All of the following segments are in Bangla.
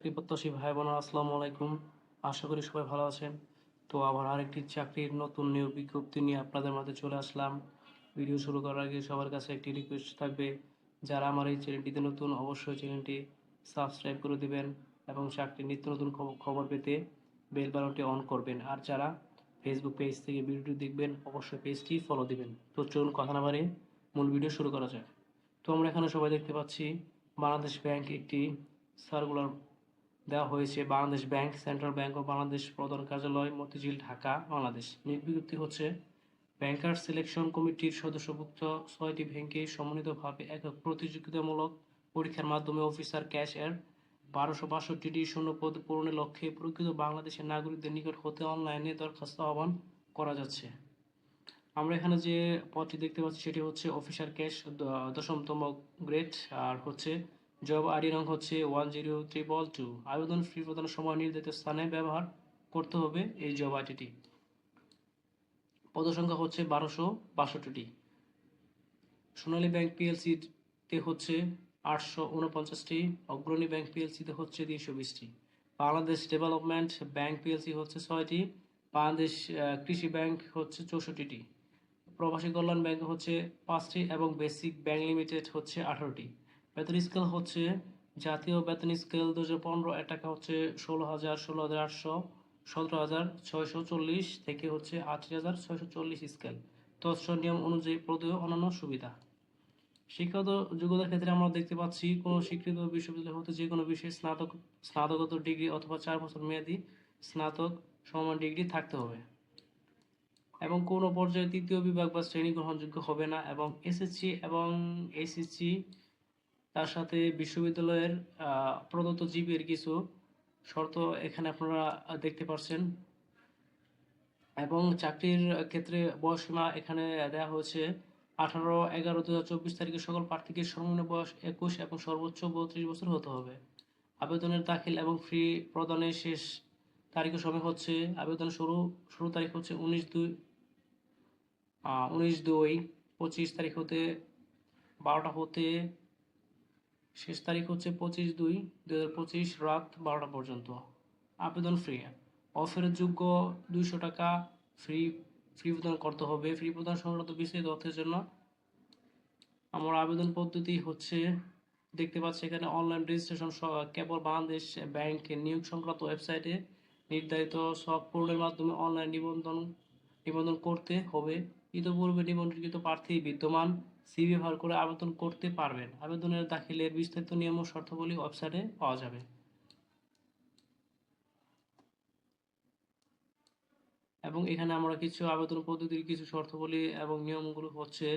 প্রত্যাশী ভাই বোনেরা আসসালামু আলাইকুম। আশা করি সবাই ভালো আছেন। তো আবার আরেকটি চাকরির নতুন নিয়োগ বিজ্ঞপ্তি নিয়ে আপনাদের মাঝে চলে আসলাম। ভিডিও শুরু করার আগে সবার কাছে একটি রিকোয়েস্ট থাকবে। যারা আমার এই চ্যানেলটিতে নতুন, অবশ্যই চ্যানেলটি সাবস্ক্রাইব করে দিবেন এবং চাকরির নিত্য নতুন খবর- পেতে বেল বাটনটি অন করবেন। আর যারা ফেসবুক পেজ থেকে ভিডিওটি দেখবেন, অবশ্যই পেজটি ফলো দিবেন। তো চলুন কথা না বাড়িয়ে মূল ভিডিও শুরু করা যাক। তো আমরা এখানে সবাই দেখতে পাচ্ছি, বাংলাদেশ ব্যাংক একটি সার্কুলার দেওয়া হয়েছে Bangladesh bank, central bank of Bangladesh প্রধান কার্যালয়, মতিঝিল, ঢাকা, বাংলাদেশ। বিজ্ঞপ্তি হচ্ছে, ব্যাংকার সিলেকশন কমিটির সদস্যভুক্ত ছয়টি ব্যাংকে সমন্বিতভাবে একক প্রতিযোগিতামূলক পরীক্ষার মাধ্যমে অফিসার ক্যাশ এর বারোশো বাষট্টিটি শূন্যপদ পূরণের লক্ষ্যে প্রকৃত বাংলাদেশের নাগরিকদের নিকট হতে অনলাইনে দরখাস্ত আহ্বান করা যাচ্ছে। আমরা এখানে যে পদটি দেখতে পাচ্ছি, সেটি হচ্ছে অফিসার ক্যাশ দশমতম গ্রেড, আর হচ্ছে জব আইডি রং হচ্ছে ওয়ান জিরো ট্রিপল টু আবেদন ফি প্রদানের সময় নির্ধারিত স্থানে ব্যবহার করতে হবে এই জব আইডিটি। পদসংখ্যা হচ্ছে বারোশো বাষট্টিটি। সোনালী ব্যাংক পিএলসি তে হচ্ছে আটশো উনপঞ্চাশটি। অগ্রণী ব্যাংক পিএলসি তে হচ্ছে তিনশো বিশটি। বাংলাদেশ ডেভেলপমেন্ট ব্যাংক পিএলসি হচ্ছে ছয়টি। বাংলাদেশ কৃষি ব্যাংক হচ্ছে চৌষট্টিটি। প্রবাসী কল্যাণ ব্যাংক হচ্ছে পাঁচটি এবং বেসিক ব্যাংক লিমিটেড হচ্ছে আঠারোটি। বেতন স্কেল হচ্ছে জাতীয় বেতন স্কেল দু হাজার পনেরো, এর টাকা হচ্ছে ষোলো হাজার ষোলো হাজার আটশো, সতেরো হাজার ছয়শো চল্লিশ থেকে হচ্ছে আটত্রিশ হাজার ছয়শো চল্লিশ স্কেল। তৎস নিয়ম অনুযায়ী প্রদেয় অন্যান্য সুবিধা। শিক্ষাগত যোগ্যতার ক্ষেত্রে আমরা দেখতে পাচ্ছি, কোনো স্বীকৃত বিশ্ববিদ্যালয় হতে যে কোনো বিষয়ে স্নাতক, স্নাতকোত্তর ডিগ্রি অথবা চার বছর মেয়াদী স্নাতক সমান ডিগ্রি থাকতে হবে। এবং কোনো পর্যায়ে তৃতীয় বিভাগ বা শ্রেণি গ্রহণযোগ্য হবে না এবং এসএসসি এবং এসএসসি তার সাথে বিশ্ববিদ্যালয়ের প্রদত্ত জিপির কিছু শর্ত এখানে আপনারা দেখতে পাচ্ছেন এবং চাকরির ক্ষেত্রে বয়সীমা এখানে দেওয়া হয়েছে আঠারো, এগারো দু হাজার চব্বিশ তারিখে সকল প্রার্থীকে সর্বনিম্ন বয়স একুশ এবং সর্বোচ্চ বত্রিশ বছর হতে হবে। আবেদনের দাখিল এবং ফি প্রদানের শেষ তারিখ সময় হচ্ছে, আবেদন শুরু শুরু তারিখ হচ্ছে উনিশ দুই উনিশ দুই পঁচিশ তারিখ হতে, বারোটা হতে শেষ তারিখ হচ্ছে পঁচিশ দুই দু হাজার পঁচিশ রাত বারোটা পর্যন্ত। আবেদন ফ্রি অফারের যোগ্য দুইশো টাকা ফ্রি ফ্রি প্রদান করতে হবে। ফ্রি প্রদান সংক্রান্ত বিস্তারিত তথ্যের জন্য আমার আবেদন পদ্ধতি হচ্ছে, দেখতে পাচ্ছি এখানে অনলাইন রেজিস্ট্রেশন কেবল বাংলাদেশ ব্যাংক নিয়োগ সংক্রান্ত ওয়েবসাইটে নির্ধারিত সব পূরণের মাধ্যমে অনলাইন নিবন্ধন নিবন্ধন করতে হবে। ইতিপূর্বে নিবন্ধনকৃত প্রার্থী বিদ্যমান সিভি ব্যবহার করে আবেদন করতে পারবেন। আবেদনের দাখিলের বিস্তারিত নিয়ম ও শর্তাবলী ওয়েবসাইটে পাওয়া যাবে। এবং এখানে আমরা কিছু আবেদন পদ্ধতির কিছু শর্তাবলী এবং নিয়মগুলো হচ্ছে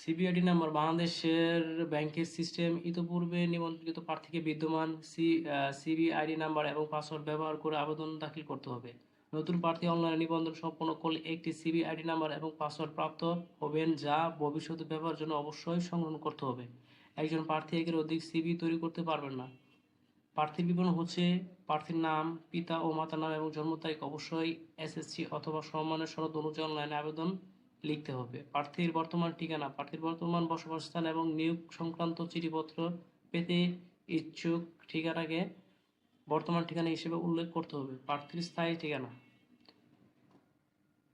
সিবিআইডি নাম্বার বাংলাদেশের ব্যাংকের সিস্টেম, ইতিপূর্বে নিবন্ধিত প্রার্থীকে বিদ্যমান সি সিবিআইডি নাম্বার এবং পাসওয়ার্ড ব্যবহার করে আবেদন দাখিল করতে হবে। নতুন প্রার্থী অনলাইনে নিবন্ধন সম্পন্ন করলে একটি সিবি আইডি নাম্বার এবং পাসওয়ার্ড প্রাপ্ত হবেন যা ভবিষ্যতে ব্যবহারের জন্য অবশ্যই সংগ্রহ করতে হবে। একজন প্রার্থী একের অধিক সিবি তৈরি করতে পারবেন না। প্রার্থীর বিবরণ হচ্ছে, প্রার্থীর নাম, পিতা ও মাতার নাম এবং জন্ম তারিখ অবশ্যই এসএসসি অথবা সম্মানের সনদ অনুযায়ী অনলাইনে আবেদন লিখতে হবে। প্রার্থীর বর্তমান ঠিকানা, প্রার্থীর বর্তমান বসবাস স্থান এবং নিয়োগ সংক্রান্ত চিঠিপত্র পেতে ইচ্ছুক ঠিকানাকে বর্তমান ঠিকানা হিসেবে উল্লেখ করতে হবে। প্রার্থীর স্থায়ী ঠিকানা।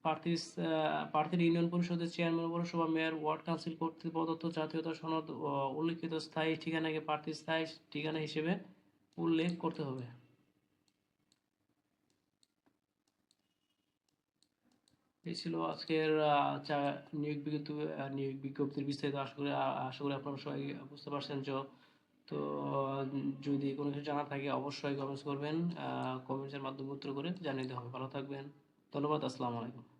প্রার্থীর প্রার্থীর ইউনিয়ন পরিষদের চেয়ারম্যান, পৌরসভা মেয়র, ওয়ার্ড কাউন্সিল কর্তৃক প্রদত্ত জাতীয়তা সনদ উল্লিখিত স্থায়ী ঠিকানাকে প্রার্থীর স্থায়ী ঠিকানা হিসেবে উল্লেখ করতে হবে। এই ছিল আজকের নিয়োগ বিজ্ঞপ্তি নিয়োগ বিজ্ঞপ্তির বিস্তারিত আশা করি আশা করি আপনারা সবাই বুঝতে পারছেন। যে তো, যদি কোনো কিছু জানা থাকে অবশ্যই কমেন্টস করবেন কমেন্টসের মাধ্যমে উত্তর করে জানিয়ে দেওয়া হবে। ভালো থাকবেন। ধন্যবাদ, আসসালামু আলাইকুম।